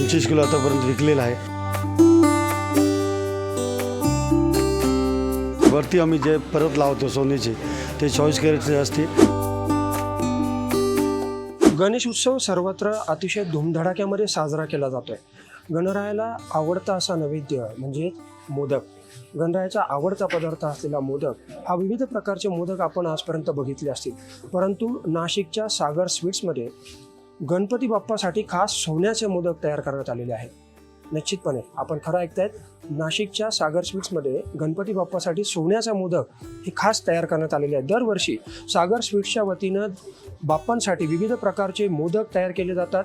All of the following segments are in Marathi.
पंचवीस किलो आतापर्यंत विकलेला आहे. वरती आम्ही जे परत लावतो सोन्याचे ते चॉईस कॅरेटचे असते गणेश उत्सव सर्वत्र अतिशय धूमधडाक्यामध्ये साजरा केला जातोय. गणरायाला आवडता असा नैवेद्य म्हणजे मोदक. गणरायाचा आवडता पदार्थ असलेला मोदक हा विविध प्रकारचे मोदक आपण आजपर्यंत बघितले असतील. परंतु नाशिकच्या सागर स्वीट्समध्ये गणपती बाप्पासाठी खास सोन्याचे मोदक तयार करण्यात आलेले आहेत. निश्चितपणे आपण खरं ऐकतायत नाशिकच्या सागर स्वीट्समध्ये गणपती बाप्पासाठी सोन्याचा मोदक हे खास तयार करण्यात आलेले आहे दरवर्षी सागर स्वीट्सच्या वतीनं बाप्पांसाठी विविध प्रकारचे मोदक तयार केले जातात.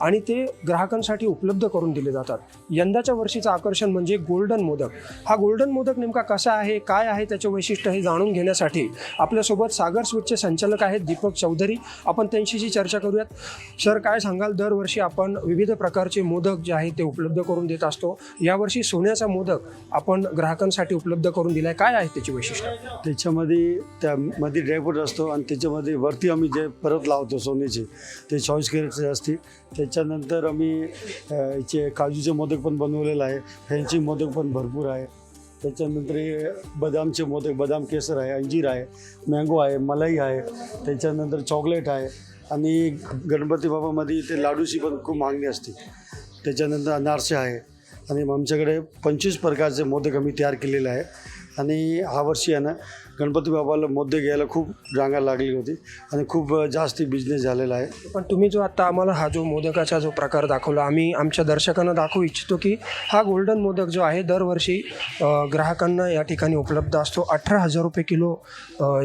आणि ते ग्राहकांसाठी उपलब्ध करून दिले जातात. यंदाच्या वर्षीचं आकर्षण म्हणजे गोल्डन मोदक. हा गोल्डन मोदक नेमका कसा आहे काय आहे त्याचे वैशिष्ट्य हे जाणून घेण्यासाठी आपल्यासोबत सागर स्वीटचे संचालक आहेत दीपक चौधरी. आपण त्यांच्याशी चर्चा करूयात. सर काय सांगाल? दरवर्षी आपण विविध प्रकारचे मोदक जे आहेत ते उपलब्ध करून देत असतो. यावर्षी सोन्याचा मोदक आपण ग्राहकांसाठी उपलब्ध करून दिलाय. काय आहे त्याची वैशिष्ट्य? त्याच्यामध्ये त्यामध्ये ड्रायफ्रूट असतो आणि त्याच्यामध्ये वरती आम्ही जे परत लावतो सोन्याचे ते चॉईस कॅरेटचे असते त्याच्यानंतर आम्ही याचे काजूचे मोदक पण बनवलेलं आहे फॅन्सी मोदक पण भरपूर आहे. त्याच्यानंतर हे बदामचे मोदक बदाम केसर आहे अंजीर आहे मँगो आहे मलाई आहे त्याच्यानंतर चॉकलेट आहे आणि गणपती बाबामध्ये ते लाडूची पण खूप मागणी असते. त्याच्यानंतर अनारसे आहे आणि आमच्याकडे पंचवीस प्रकारचे मोदक आम्ही तयार केलेले आहे. आणि हा वर्षी आहे ना गणपती बाबाला मोदक घ्यायला खूप रांगा लागली होती आणि खूप जास्त बिझनेस झालेला आहे. पण तुम्ही जो आता आम्हाला हा जो मोदकाचा जो प्रकार दाखवला आम्ही आमच्या दर्शकांना दाखवू इच्छितो की हा गोल्डन मोदक जो आहे दरवर्षी ग्राहकांना या ठिकाणी उपलब्ध असतो. अठरा हजार रुपये किलो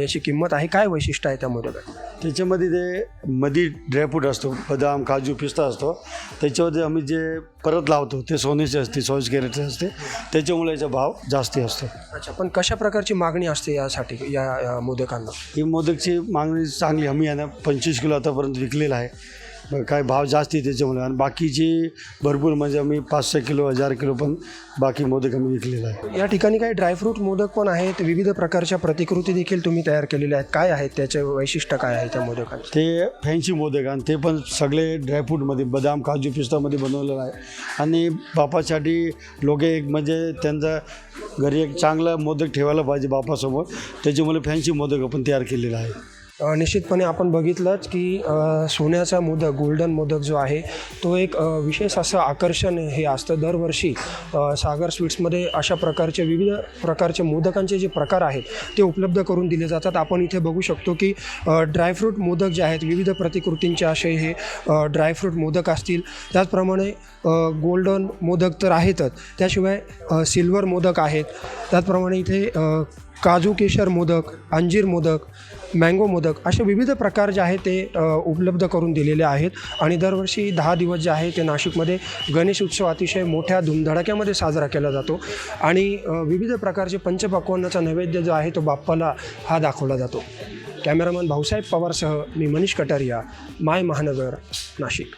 याची किंमत आहे. काय वैशिष्ट्य आहे त्या मोदकात? त्याच्यामध्ये ते मध्ये ड्रायफ्रूट असतो बदाम काजू पिस्ता असतो त्याच्यामध्ये आम्ही जे परत लावतो ते सोन्याचे असते चॉईस कॅरेटचे असते त्याच्यामुळे याचा भाव जास्ती असतो. अच्छा पण कशा प्रकारची मागणी असते यासाठी या या मोदकांना. ही मोदकची मागणी चांगली आम्ही यांना पंचवीस किलो आतापर्यंत विकलेला आहे. काय भाव जास्त आहे त्याच्यामुळे. आणि बाकीची भरपूर म्हणजे आम्ही पाच सहा किलो हजार किलो पण बाकी मोदक आम्ही विकलेला आहे या ठिकाणी काही ड्रायफ्रूट मोदक पण आहेत. विविध प्रकारच्या प्रतिकृती देखील तुम्ही तयार केलेल्या आहेत. काय आहेत? त्याचे वैशिष्ट्य काय आहे त्या मोदकांचं? ते फॅन्सी मोदक आणि ते पण सगळे ड्रायफ्रूटमध्ये बदाम काजू पिस्तामध्ये बनवलेलं आहे. आणि बापासाठी लोक एक म्हणजे त्यांचा घरी एक चांगला मोदक ठेवायला पाहिजे बापासमोर. त्याच्यामुळे फॅन्सी मोदक आपण तयार केलेला आहे निश्चितपणे आपण बघितलंच की सोन्याचा मोदक गोल्डन मोदक जो आहे तो एक विशेष असं आकर्षण हे असतं. दरवर्षी सागर स्वीट्समध्ये अशा प्रकारचे विविध प्रकारचे मोदकांचे जे प्रकार आहेत ते उपलब्ध करून दिले जातात. आपण इथे बघू शकतो की ड्रायफ्रूट मोदक जे आहेत विविध प्रतिकृतींचे असे हे ड्रायफ्रूट मोदक असतील. त्याचप्रमाणे गोल्डन मोदक तर आहेतच. त्याशिवाय सिल्वर मोदक आहेत. त्याचप्रमाणे इथे काजू केशर मोदक अंजीर मोदक मँगो मोदक असे विविध प्रकार जे आहे ते उपलब्ध करून दिलेले आहेत. आणि दरवर्षी दहा दिवस जे आहे ते नाशिकमध्ये गणेश उत्सव अतिशय मोठ्या धुमधडाक्यामध्ये साजरा केला जातो. आणि विविध प्रकारचे पंचपक्वान्नाचा नैवेद्य जो आहे तो बाप्पाला हा दाखवला जातो. कॅमेरामन भाऊसाहेब पवारसह मी मनीष कटारिया माय महानगर नाशिक.